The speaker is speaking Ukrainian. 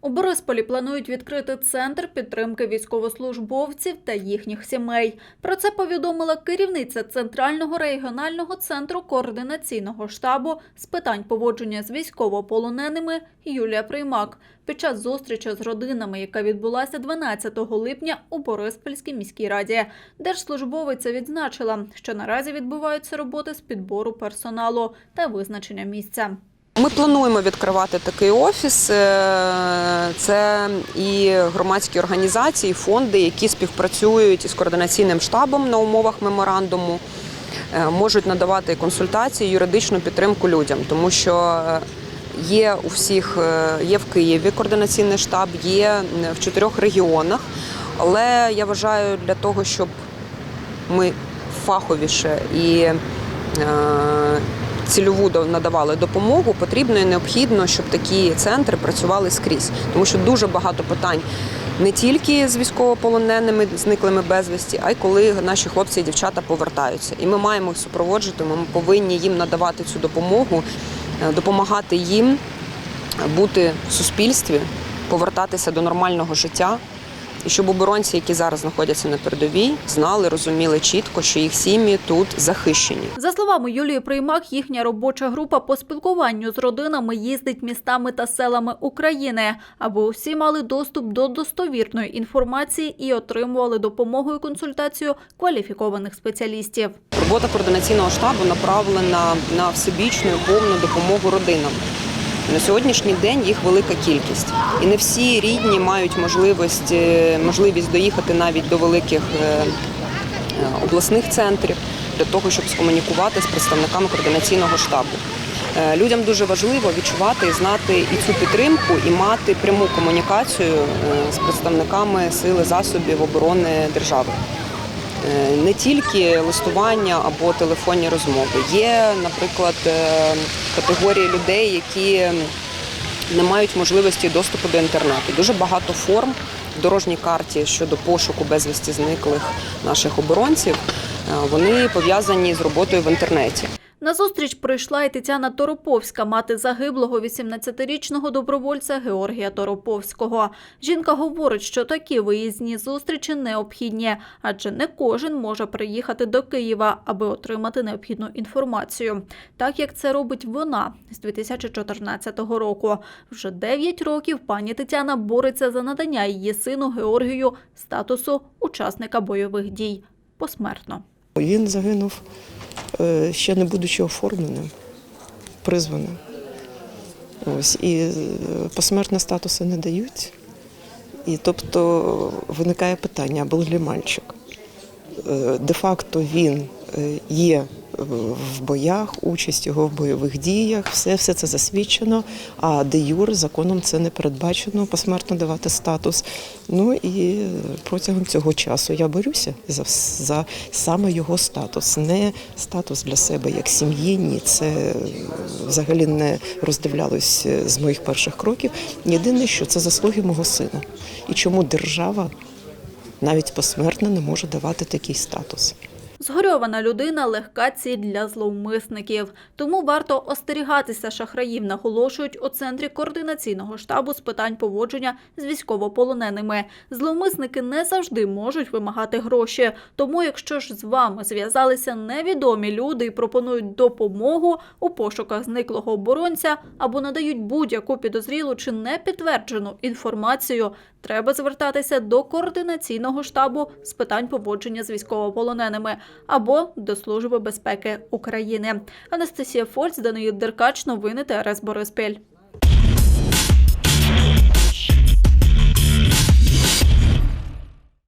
У Борисполі планують відкрити центр підтримки військовослужбовців та їхніх сімей. Про це повідомила керівниця Центрального регіонального центру координаційного штабу з питань поводження з військовополоненими Юлія Приймак під час зустрічі з родинами, яка відбулася 12 липня у Бориспільській міській раді. Держслужбовиця відзначила, що наразі відбуваються роботи з підбору персоналу та визначення місця. Ми плануємо відкривати такий офіс. Е, Це і громадські організації, фонди, які співпрацюють із координаційним штабом на умовах меморандуму, е, можуть надавати консультації, юридичну підтримку людям, тому що е, є у всіх є в Києві координаційний штаб, є в чотирьох регіонах. Але я вважаю, для того, щоб ми фаховіше і цільову надавали допомогу, потрібно і необхідно, щоб такі центри працювали скрізь, тому що дуже багато питань. Не тільки з військовополоненими, зниклими безвісті, а й коли наші хлопці і дівчата повертаються. І ми маємо їх супроводжувати. Ми повинні їм надавати цю допомогу, е, допомагати їм бути в суспільстві, повертатися до нормального життя. І щоб оборонці, які зараз знаходяться на передовій, знали, розуміли чітко, що їх сім'ї тут захищені. За словами Юлії Приймак, їхня робоча група по спілкуванню з родинами їздить містами та селами України, аби усі мали доступ до достовірної інформації і отримували допомогу і консультацію кваліфікованих спеціалістів. Робота координаційного штабу направлена на всебічну і повну допомогу родинам. На сьогоднішній день їх велика кількість, і не всі рідні мають можливість, е, можливість доїхати навіть до великих е, е, обласних центрів для того, щоб скомунікувати з представниками координаційного штабу. Людям дуже важливо відчувати і знати і цю підтримку, і мати пряму комунікацію з представниками сили засобів оборони держави. Е, не тільки листування або телефонні розмови. Є, наприклад, е, категорії людей, які не мають можливості доступу до інтернету. Дуже багато форм в дорожній карті щодо пошуку безвісті зниклих наших оборонців. е, Вони пов'язані з роботою в інтернеті. На зустріч прийшла і Тетяна Тороповська, мати загиблого 18-річного добровольця Георгія Тороповського. Жінка говорить, що такі виїзні зустрічі необхідні, адже не кожен може приїхати до Києва, аби отримати необхідну інформацію. Так як це робить вона з 2014 року. Вже 9 років пані Тетяна бореться за надання її сину Георгію статусу учасника бойових дій посмертно. Він загинув ще не будучи оформленим, призваним. Ось, і е, посмертно статуси не дають. І тобто виникає питання, а був ли мальчик. Е, Де-факто він е, є в боях, участь його в бойових діях, все, все це засвідчено, а де юр законом це не передбачено посмертно давати статус. Ну і протягом цього часу я борюся за, за саме його статус, не статус для себе як сім'ї, ні, це взагалі не роздивлялось з моїх перших кроків. Єдине, що це заслуги мого сина. І чому держава навіть посмертно не може давати такий статус. Згорьована людина легка ціль для зловмисників. Тому варто остерігатися шахраїв, наголошують у центрі координаційного штабу з питань поводження з військовополоненими. Зловмисники не завжди можуть вимагати гроші. Тому, якщо ж з вами зв'язалися невідомі люди і пропонують допомогу у пошуках зниклого оборонця або надають будь-яку підозрілу чи непідтверджену інформацію, треба звертатися до координаційного штабу з питань поводження з військовополоненими або до Служби безпеки України. Анастасія Фольц, Даниїл Деркач, новини ТРС Бориспіль.